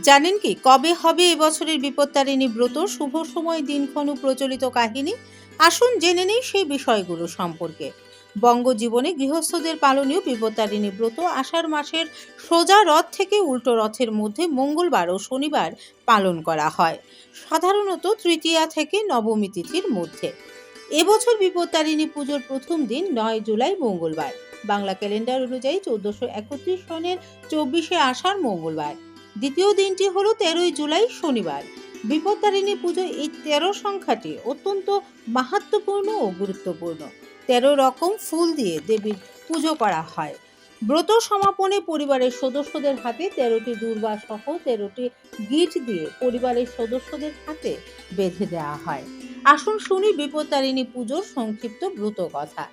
জানেন কি, কবে হবে এবছরের বিপত্তারিণী ব্রত? শুভ সময় দিনক্ষণ প্রচলিত কাহিনী। আসুন জেনে নেই সেই বিষয়গুলো সম্পর্কে। বঙ্গজীবনে গৃহস্থদের পালনীয় বিপত্তারিণী ব্রত আষাঢ় মাসের সোজা রথ থেকে উল্টো রথের মধ্যে মঙ্গলবার ও শনিবার পালন করা হয়। সাধারণত তৃতীয়া থেকে নবমী তিথির মধ্যে। এবছর বিপত্তারিণী পুজোর প্রথম দিন নয় জুলাই মঙ্গলবার। বাংলা ক্যালেন্ডার অনুযায়ী চোদ্দশো একত্রিশ সনের চব্বিশে আষাঢ় মঙ্গলবার। দ্বিতীয় দিনটি হলো তেরোই জুলাই, শনিবার। বিপত্তারিণী পুজো এই তেরো সংখ্যাটি অত্যন্ত মাহাত্ম্যপূর্ণ ও গুরুত্বপূর্ণ। তেরো রকম ফুল দিয়ে দেবীর পুজো করা হয়। ব্রত সমাপনে পরিবারের সদস্যদের হাতে তেরোটি দুর্বা সহ তেরোটি গিট দিয়ে পরিবারের সদস্যদের হাতে বেঁধে দেওয়া হয়। আসুন শুনি বিপত্তারিণী পুজোর সংক্ষিপ্ত ব্রত কথা।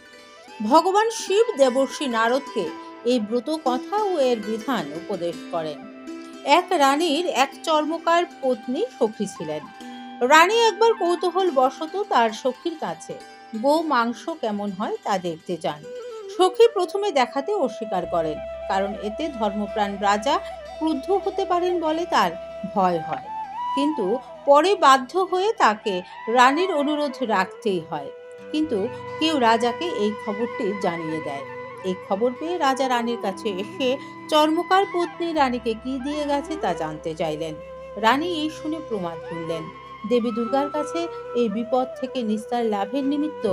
ভগবান শিব দেবর্ষী নারদকে এই ব্রত কথা ও এর বিধান উপদেশ করেন। এক রানীর এক চর্মকার পত্নী সখী ছিলেন। রানী একবার কৌতূহল বশত তার সখীর কাছে গো মাংস কেমন হয় তা দেখতে চান সখী প্রথমে দেখাতে অস্বীকার করেন, কারণ এতে ধর্মপ্রাণ রাজা ক্রুদ্ধ হতে পারেন বলে তার ভয় হয়। কিন্তু পরে বাধ্য হয়ে তাকে রানীর অনুরোধ রাখতেই হয়। কিন্তু কেউ রাজাকে এই খবরটি জানিয়ে দেয়। এই খবর পেয়ে রাজা রানীর কাছে এসে চর্মকার পত্নী রানীকে কি দিয়ে গেছে তা জানতে চাইলেন। রানী এই শুনে প্রমাদ করলেন দেবী দুর্গার কাছে এই বিপদ থেকে নিস্তার লাভের নিমিত্ত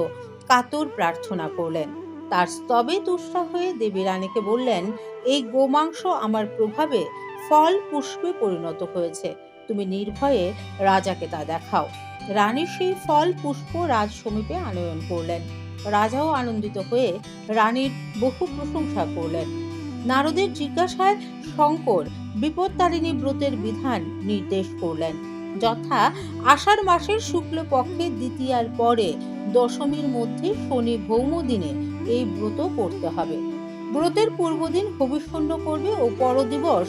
কাতর প্রার্থনা করলেন। তার স্তবে তুষ্টা হয়ে দেবী রানীকে বললেন, এই গোমাংস আমার প্রভাবে ফল পুষ্পে পরিণত হয়েছে। তুমি নির্ভয়ে রাজাকে তা দেখাও। রানী সেই ফল পুষ্প রাজ সমীপে আনয়ন করলেন। রাজাও আনন্দিত হয়ে রানীর বহু প্রশংসা করলেন। নারদের জিজ্ঞাসায় শঙ্কর বিপত্তারিণী ব্রতের বিধান নির্দেশ করলেন। যথা আষাঢ় মাসের শুক্লপক্ষের দ্বিতীয়ার পরে দশমীর মধ্যে শনি ভৌম দিনে এই ব্রত করতে হবে। ব্রতের পূর্বদিন হবিষ্যন্ন করবে ও পরদিবস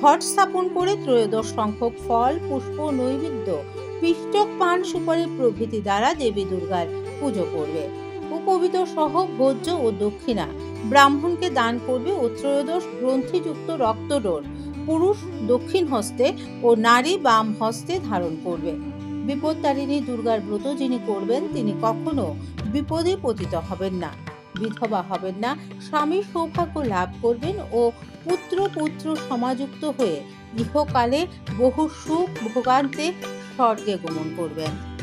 ঘট স্থাপন করে ত্রয়োদশ সংখ্যক ফল, পুষ্প, নৈবেদ্য, পিষ্টক, পান, সুপারি প্রভৃতি দ্বারা দেবী দুর্গার পুজো করবে। উপবিত সহ ভোজ্য ও দক্ষিণা। ব্রাহ্মণকে দান করবে ও ত্রয়োদশ গ্রন্থিযুক্ত রক্তডোর। পুরুষ দক্ষিণ হস্তে ও নারী বাম হস্তে ধারণ করবে। বিপত্তারিণী দুর্গার ব্রত যিনি করবেন, তিনি কখনো বিপদে পতিত হবেন না। বিধবা হবেন না, স্বামী সৌভাগ্য লাভ করবেন ও পুত্র পুত্র সমাযুক্ত হয়ে ইহকালে বহু সুখ ভোগান্তে স্বর্গে গমন করবেন।